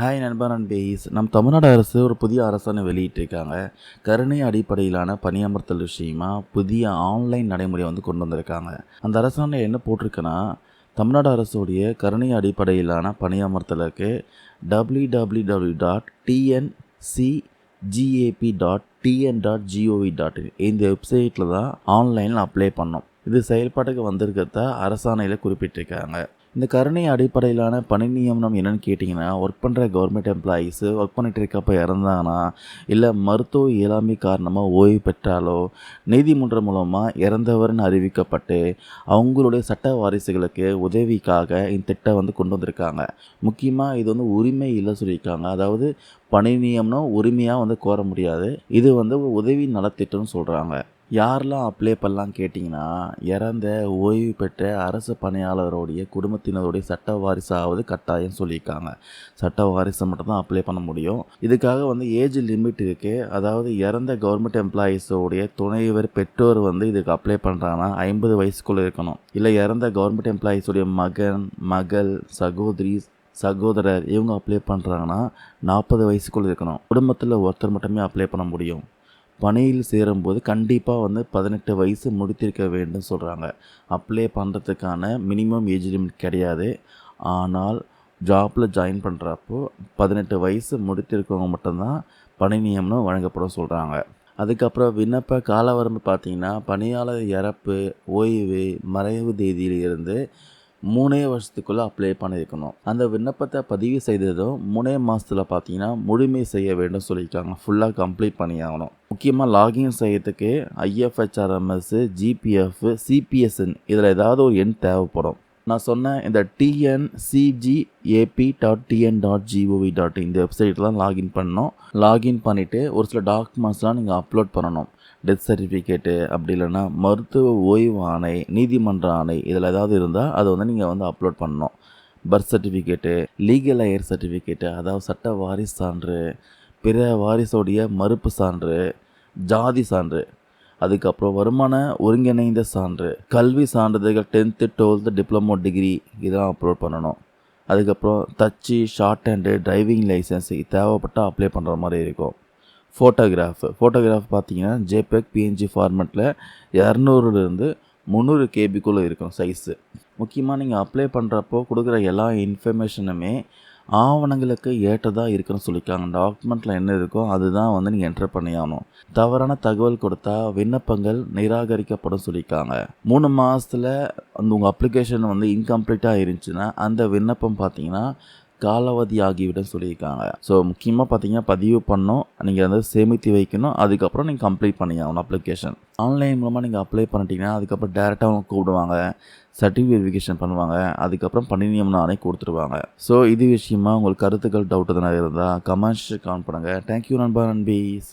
Hi நண்பா நண்பேஸ். நம் தமிழ்நாடு அரசு ஒரு புதிய அரசாணை வெளியிட்டிருக்காங்க. கருணை அடிப்படையிலான பணியமர்த்தல் விஷயமா புதிய ஆன்லைன் நடைமுறை வந்து கொண்டு வந்திருக்காங்க. அந்த அரசாணை என்ன போட்டிருக்குன்னா தமிழ்நாடு அரசுடைய கருணை அடிப்படையிலான பணியமர்த்தலுக்கு W W W dot TNCGAP dot TN dot GOV dot இந்த வெப்சைட்டில் தான் ஆன்லைனில் அப்ளை பண்ணோம். இது செயல்பாட்டுக்கு வந்திருக்கிறத அரசாணையில் குறிப்பிட்டிருக்காங்க. இந்த கருணை அடிப்படையிலான பணி நியமனம் என்னென்னு கேட்டிங்கன்னா ஒர்க் பண்ணுற கவர்மெண்ட் எம்ப்ளாயீஸு ஒர்க் பண்ணிட்டு இருக்கப்ப இறந்தாங்கன்னா இல்லை மருத்துவ இயலாமை காரணமாக ஓய்வு பெற்றாலோ நீதிமன்றம் மூலமாக இறந்தவர்னு அறிவிக்கப்பட்டு அவங்களுடைய சட்ட வாரிசுகளுக்கு உதவிக்காக இந்த திட்டம் வந்து கொண்டு வந்திருக்காங்க. முக்கியமாக இது வந்து உரிமை இல்லை சொல்லியிருக்காங்க. அதாவது பணி நியமனம் உரிமையாக வந்து கோர முடியாது. இது வந்து ஒரு உதவி நலத்திட்டம்னு சொல்கிறாங்க யாரெல்லாம் அப்ளை பண்ணலாம் கேட்டிங்கன்னா இறந்த ஓய்வு பெற்ற அரசு பணியாளருடைய குடும்பத்தினருடைய சட்ட வாரிசாவது கட்டாயம் சொல்லியிருக்காங்க. சட்ட வாரிசை மட்டும்தான் அப்ளை பண்ண முடியும். இதுக்காக வந்து ஏஜ் லிமிட் இருக்குது அதாவது இறந்த கவர்மெண்ட் எம்ப்ளாயீஸோடைய துணைவர் பெற்றோர் வந்து இதுக்கு அப்ளை பண்ணுறாங்கன்னா ஐம்பது வயசுக்குள்ளே இருக்கணும். இல்லை இறந்த கவர்மெண்ட் எம்ப்ளாயீஸுடைய மகன் மகள் சகோதரி சகோதரர் இவங்க அப்ளை பண்ணுறாங்கன்னா நாற்பது வயசுக்குள்ளே இருக்கணும். குடும்பத்தில் ஒருத்தர் மட்டுமே அப்ளை பண்ண முடியும். பணியில் சேரும்போது கண்டிப்பாக வந்து பதினெட்டு வயசு முடித்திருக்க வேண்டும் சொல்கிறாங்க அப்ளை பண்ணுறதுக்கான மினிமம் ஏஜ் லிமிட் கிடையாது. ஆனால் ஜாப்பில் ஜாயின் பண்ணுறப்போ பதினெட்டு வயசு முடித்திருக்கவங்க மட்டும்தான் பணி நியமனம் வழங்கப்படும் சொல்கிறாங்க அதுக்கப்புறம் விண்ணப்ப காலவரம்பு பார்த்திங்கன்னா பணியாளர் இறப்பு ஓய்வு மறைவு தேதியிலிருந்து மூணே வருஷத்துக்குள்ளே அப்ளை பண்ணியிருக்கணும். அந்த விண்ணப்பத்தை பதிவு செய்ததும் மூணே மாதத்தில் பார்த்தீங்கன்னா முழுமை செய்ய வேண்டும் சொல்லியிருக்காங்க. ஃபுல்லாக கம்ப்ளீட் பண்ணியாகணும். முக்கியமாக லாகின் செய்யறதுக்கு ஐஎஃப்ஹெச்ஆர்எம்எஸ் ஜிபிஎஃப் சிபிஎஸ்என் இதில் ஏதாவது ஒரு எண் தேவைப்படும். நான் சொன்ன இந்த TNCGAP dot TN dot GOV dot இந்த வெப்சைட்டில் தான் லாகின் பண்ணணும். லாகின் பண்ணிவிட்டு ஒரு சில டாக்குமெண்ட்ஸ்லாம் நீங்கள் அப்லோட் பண்ணணும். டெத் சர்டிஃபிகேட்டு அப்படி இல்லைன்னா மருத்துவ ஓய்வு ஆணை நீதிமன்ற ஆணை இதில் ஏதாவது இருந்தால் அதை வந்து நீங்கள் வந்து அப்லோட் பண்ணணும். Birth certificate legal heir certificate அதாவது சட்ட வாரிசு சான்று பிற வாரிசோடைய மறுப்பு சான்று ஜாதி சான்று அதுக்கப்புறம் வருமான ஒருங்கிணைந்த சான்று. கல்வி சான்றிதழ்கள் டென்த்து டுவெல்த்து டிப்ளமோ டிகிரி இதெல்லாம் அப்லோட் பண்ணணும். அதுக்கப்புறம் தச்சு ஷார்ட் ஹேண்டு டிரைவிங் லைசன்ஸ் தேவைப்பட்டால் அப்ளை பண்ணுற மாதிரி இருக்கும். ஃபோட்டோகிராஃப் ஃபோட்டோகிராஃப் பார்த்தீங்கன்னா ஜேபெக் பிஎன்ஜி ஃபார்மெட்டில் இரநூறுலேருந்து முந்நூறு கேபிக்குள்ளே இருக்கும் சைஸு முக்கியமாக நீங்கள் அப்ளை பண்ணுறப்போ கொடுக்குற எல்லா இன்ஃபர்மேஷனுமே ஆவணங்களுக்கு ஏற்றதாக இருக்குன்னு சொல்லியிருக்காங்க டாக்குமெண்ட்டில் என்ன இருக்கோ அதுதான் வந்து நீங்கள் என்டர் பண்ணியாகணும் தவறான தகவல் கொடுத்தா விண்ணப்பங்கள் நிராகரிக்கப்படும் சொல்லியிருக்காங்க மூணு மாதத்தில் அந்த உங்கள் அப்ளிகேஷன் வந்து இன்கம்ப்ளீட்டாக இருந்துச்சுன்னா அந்த விண்ணப்பம் பார்த்தீங்கன்னா காலாவதி ஆகிவிடும் சொல்லியிருக்காங்க. ஸோ முக்கியமாக பார்த்தீங்கன்னா பதிவு பண்ணோம் நீங்கள் வந்து சேமித்து வைக்கணும். அதுக்கப்புறம் நீங்கள் கம்ப்ளீட் பண்ணிக்கணும் அப்ளிகேஷன் ஆன்லைன் மூலமாக நீங்கள் அப்ளை பண்ணிட்டீங்கன்னா அதுக்கப்புறம் டேரெக்டாக அவங்க கூப்பிடுவாங்க. சர்டிஃபிகேட் வெரிஃபிகேஷன் பண்ணுவாங்க. அதுக்கப்புறம் பணி கொடுத்துருவாங்க. ஸோ இது விஷயமா உங்களுக்கு கருத்துக்கள் டவுட் எதனா இருந்தால் கமெண்ட்ஸ் கான் பண்ணுங்கள் தேங்க்யூ நண்பா நண்பீஸ்.